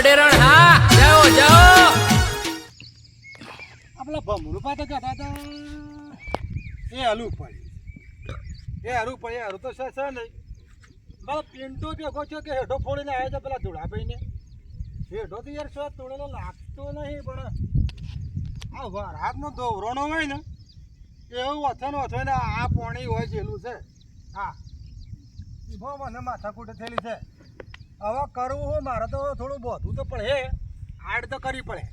અડેરણ, હા, જાઓ જાઓ. આપણા ભમરું પાતો કહેતા હતા. એ હલું પડી એ હરું પડે હરું તો છે છે નહીં. મારો પિન્ટુ ભેગો છે કે હેઠો ફોડીને આવ્યો છે પેલા ધોળાભાઈને. હેઠો તો યાર શું તોડેલો લાગતો નહીં, પણ આ વરાતનો દોવરોનો હોય ને, એવું અથન ને આ પોણી હોય જેલું છે. હા. બહુ મને માથાકૂટ થયેલી છે. હવે કરવું હું મારે તો થોડું બોધું તો પડે. આડ તો કરવી પડે.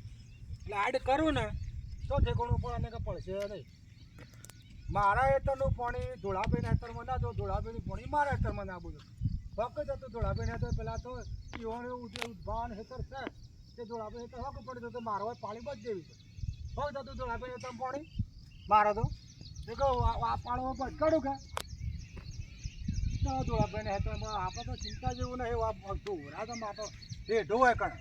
એટલે આડ કરું ને, તો ઠેકોણું પણ કે પડશે નહીં. મારા હેતરનું પાણી ધોળાભાઈના હેતરમાં ના જો, ધોળાભાઈનું પાણી મારા હેતરમાં ના બોલું. ફક્ત હતું ધોળાભાઈ હેતર પહેલાં તો ઈવણ ઉભાન હેતર છે, તે ધોળાભાઈ હેતર હક પડ્યું તો મારો પાણી બચ દેવી છે. ફક્ત હતું ધોળાભાઈ હેતર પાણી, મારો તો. એ કહું, આ પાણી બચ કાઢું કે? આપણે તો ચિંતા જેવું નહીં માતો એ ઢોવાય કણ.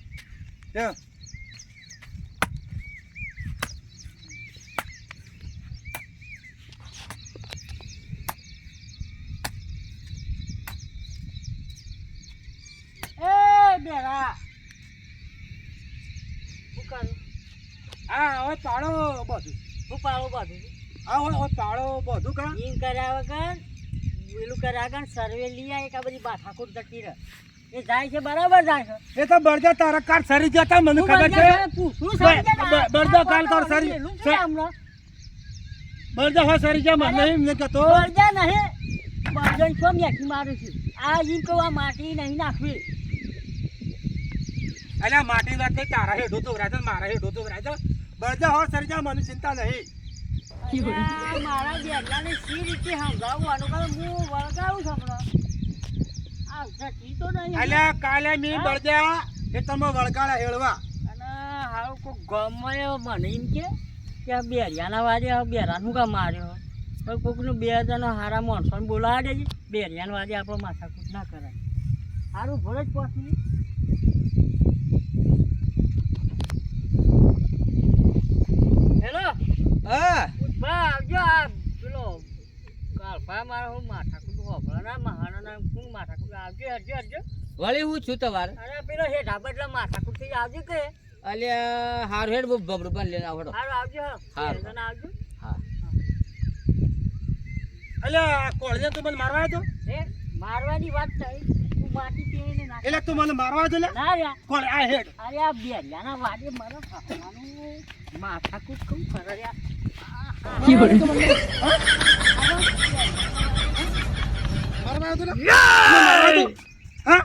હા હવે પાડો બધું. શું પાડું બધું? હા હવે હવે બધું કા? ઈન કર્યા વગર? પેલું કે આગળ સર્વે લઈ આવે કે આ બધી બાથાકૂટ જતી રહે. એ જાય છે બરાબર જાય છે. એ તો બળજા તારા કાર સરી જતા મને ખબર છે? સાહેબ પૂછું બ- સાહેબ કે બ- બળજા કાલ કર સરી છે જા મને એમ નહીં કહેતો બળજા નહીં. બળજાને કેમ મેથી મારું છું? આ ઈ આ માટી નહીં નાખવી. અલ્યા માટી વાત તારા હેઠો તો છે ને મારા હેઠો તો વરાય છે. બળજા હોય સરી જા મને ચિંતા નહીં. મારા બેગલાને સી રીતે સમજાવવાનું કારણ હું વળગાવું છું હમણાં? તો નહીં અલ્યા કાલે મી બળજા એ તમે વળગાડા હેળવા. અને હારું કોક ગમે મને એમ કે કે બેરિયાના વાજે બેરાનું કામ માર્યો? પણ કોઈકનું બે જણો હારા માણસોને બોલાવા દેજે. બેરિયાના વાજે આપણો માથાકૂટ ના કરાય. સારું ભલે જ પહોંચી હેલો હા ઉઠવા આવજો આ પેલો કાલફા મારો હું માથાકૂટ હોભળો ના મહારાના હું માથાકૂટ આવજો હરજો હરજો વળી હું છું તમારે? અરે પેલો હેઠા બદલા માથાકૂટ થઈ આવજો કે અલ્યા હારું હેડ બબડું પણ લઈને આવડો. હારું આવજો હા. અલ્યા કોળને તું મને મારવા આવ્યો હે? મારવાની વાત થઈ. તું માટી પીને નાખ. એટલે તું મને મારવા આવ્યો ના યા કોણ આ હેડ. અરે આ બેરિયાના વાડે મારો ખાવાનું માથાકૂટ યાર મારવા આવ્યો તો તો? હા?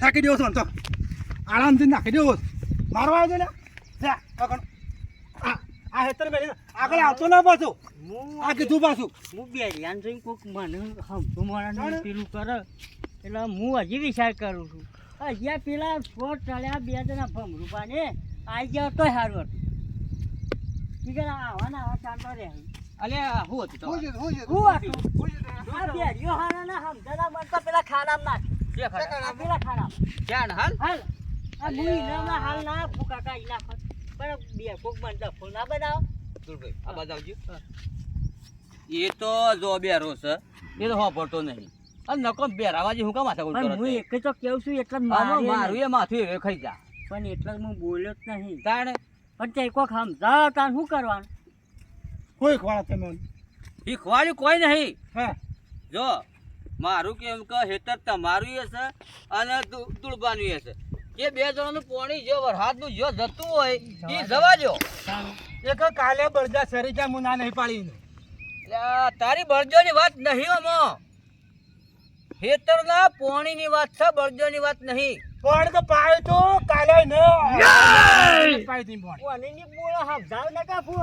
ફેંકી દેવો છો તો. આરામથી નાખી દેવો મારવા આવ્યો તો પકડ. આ હેતર મેલી આગળ આવતો ના પાછો. આ કીધું પાછું. હું બેરિયાને જોઈને કોક મને હમતું. મને પેલું કરે. એટલે હું હજી વિચાર કરું છું. હજી પેલા છોડ ચડ્યા બે જણા ભમરૂપાને આવી ગયા તોય સારું હતું. ઈ કે આવા ને આવા ચાલતો રહે અલ્યા હું હતું હું હું છે, હું હું હું છે. આ હારા ના મને તો પેલા ખાડામાં નાખ. જે ખરા આ પેલા ખાડામાં ક્યાં હાલ? હાલ. આ મુઈ ના હાલ ના ફૂકા કાઢી નાખો. પણ બે કોક મને ડફો ના બનાવો. દુર્ભાઈ આ બાજુ એ તો જો બેરો છે. એ તો હોભળતો નહીં. અને નકો બેરાવાજી હું કામ માથા હું એક તો કેવું છું એટલે મારું એ માથું એ ખાઈ જા. પણ એટલે હું બોલ્યો જ નહીં. તાણે? પણ તે કોક સમજાવો તાર શું કરવાનું? કોઈ ખવાડા તમે એ ખવાડ્યું કોઈ નહીં. હા. જો મારું કેમ કે હેતર તમારું એ છે અને તુ- તુળબાનું એ છે. એ બે જણાનું પોણી જો વરસાદનું જો જતું હોય એ જવા જો એક કાલે બળજા સરી જા હું ના નહીં પાડી તારી બળજોની વાત નહીં અમો હેતરના પોણીની વાત છે બળજોની વાત નહીં. પણ તો પાડ્યું તો કાલે ને પાઈ તી પણ કોને ની બોલો સમજાવ ને કા ફુ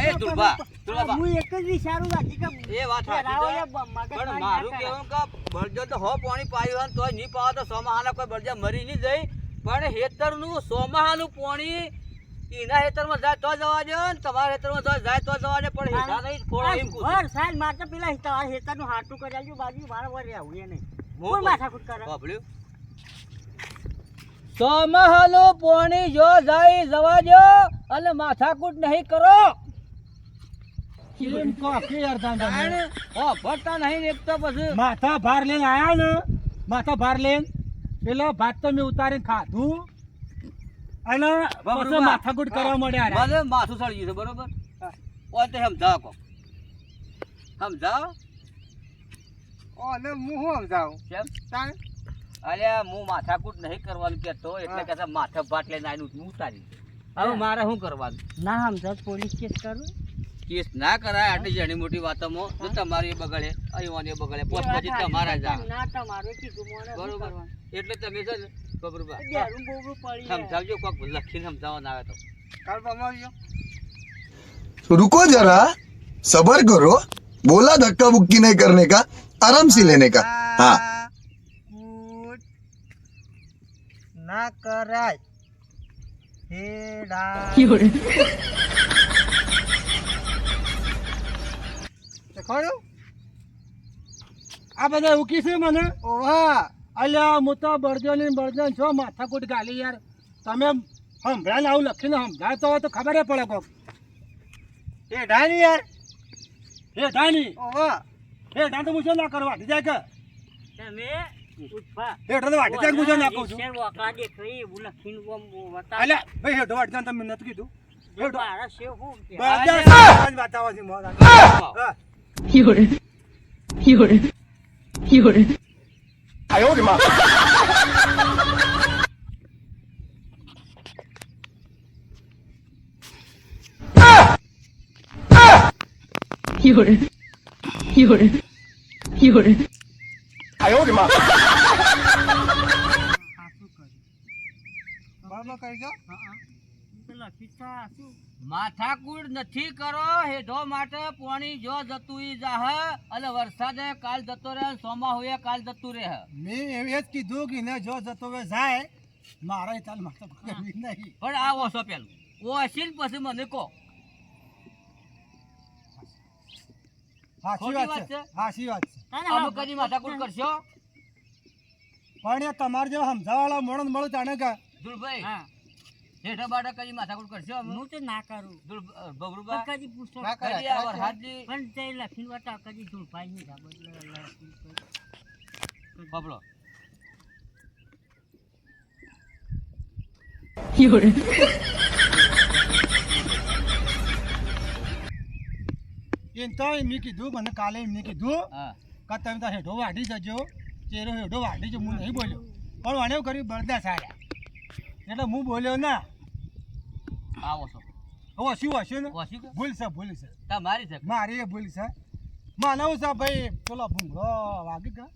એ દુર્બા દુર્બા હું એક જ વિચારું બાકી કે એ વાત સાચી. ને પણ મારી કેવું કે બળજો તો હો પાણી પાયું હોય ને તોય નહીં પાવા તો સોમાહાના કોઈ બળજા મરી ની જઈ પણ હેતરનું સોમાહાનું પાણી એના હેતરમાં જાય તો જવા દે ને તમારા હેતરમાં જો જાય તો જવા દે પણ હેતા નહીં ખોળો એમ કુ. વર સાલ માર તો પેલા તમારા હેતરનું હાટું કરી આલજો બાજુ મારે વર રહેવું એ નહીં હું કોણ કહું. માથાકૂટ કરે બાબલ્યું. સોમાહાનું પોણી જો જાય જવા દો અને માથાકૂટ નહીં કરો. માથા ભાર લઈને આયા ને માથા ભાર લઈને પેલો ભાત તો મેં ઉતારીને ખાધું. અને. માથાકૂટ કરવા મળ્યા માથું સળી ગયું છે બરોબર. ઓય તે સમજાવો કો સમજાવો? ઓને હું શું કેમ? તાણ અલ્યા હું માથાકૂટ નહીં કરવાનું કેતો એટલે કે માથા ભાટ લઈને આવીને ઉતારી હવે મારે શું કરવાનું? ના સમજ પોલીસ કેસ કરું. કેસ ના કરાય આટલી જણી મોટી વાતોમાં. તો તમારી બગડે અહીવાની બગડે પોત પછી તમારા જા. ના તમારું કીધું બરોબર. એટલે તમે છે બબરૂબા સમજાવજો કોક લખીને સમજાવવા ના આવે તો. કાલ પમાવજો रुको જરા. સબર કરો. બોલા ધક્કા બુક્કી નહીં કરને કા. આરામ સી લેને કા. હા. ના કરાય. ખરું આ બધા ઉકી છે મને? ઓહા. અલ્યા હું તો બળજન બળજન છો માથાકૂટ ગાલી યાર? તમે હમણાં આવું લખીને સમજાવતો હોય તો ખબર પડે કોક. એ ડાની યાર. એ ડાની ઓહા. એ ઢાન તો મૂછો ના કરવા. જાય કે? તમે. હેઠળ વાટે ત્યાં ગુજરાત નાખું છું શેર વાકડા દેખાય એવું લખીને કોમ વતા અલ્યા ભાઈ હેઠળ વાટે ત્યાં તમે નથી કીધું હેઠળ મારા શેવ હું વાત આવે છે મોરા યોરે યોરે યોરે આયો રે માં You're, you're, you're. 人，有人，有人， સાચું કર્યું. બરાબર કરી દો. હા, હા. હું તો લખી તો સાચું. માથાકૂટ નથી કરો હેઠો માટે પાણી જો જતું ઈ જાહ અને વરસાદે કાલ જતો રહે સોમા હોય કાલ જતું રહે મેં એવું જ કીધું કે ને જો જતો હવે જાય મારે ચાલ માથે પકડવી નહીં પણ આ ઓછો પેલું ઓછી પછી મને કહો સાચી વાત છે? સાચી વાત છે? તાને અમે હા, કદી માથાકૂટ કરશો. પણ એ તમારે જેવા સમજાવાળા મળે મળે જાણે કે દુલભાઈ હા. હેઠો બાટા કદી માથાકૂટ કરશો? હું તો ના કરું. દુલ બબરુબા કદી પૂછો. ના. કદી આ પણ તે લખીન વાટા કદી દુલભાઈ ની. બદલે બબલો 有人，એમ તો એમને કીધું મને કાલે એમને કીધું હા. કે તમે તો હેઠો વાઢી જજો ચેરો હેઠો વાઢી જો હું નહીં બોલ્યો. પણ વાણે એવું કર્યું બળદા સારા. એટલે હું બોલ્યો ના. આવો છો. હવે શું હશે ને? ભૂલ છે ભૂલ છે મારી છે. મારી ભૂલ છે માનવ છે ભાઈ પેલો ભૂંગળો વાગી ગયો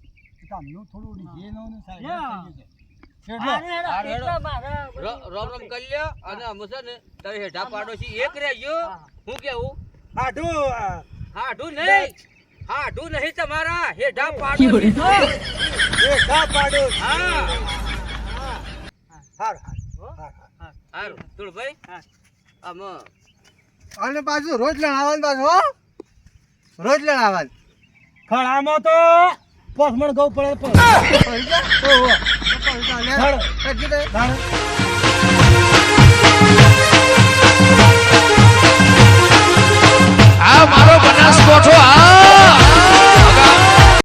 કામનું થોડું ડીજે નો છે. ર- રોમ રોમ કરી લ્યો. અને અમે છે ને હેઠા પાડોશી એક રહેજો. હું. કેવું? આઢું હાડું નહીં. હાડું નહીં તમારા，છો. એ ઘા પાડો. હા. હાર હાર. હારું ધુળભાઈ હા. આમ અને પાછું રોજ લણાવવાનું પાછું હો? રોજ લણાવવાનું ખળામાં તો પોસમણ ગૌ પડે પડે. આ મારો બનાસકોઠો આ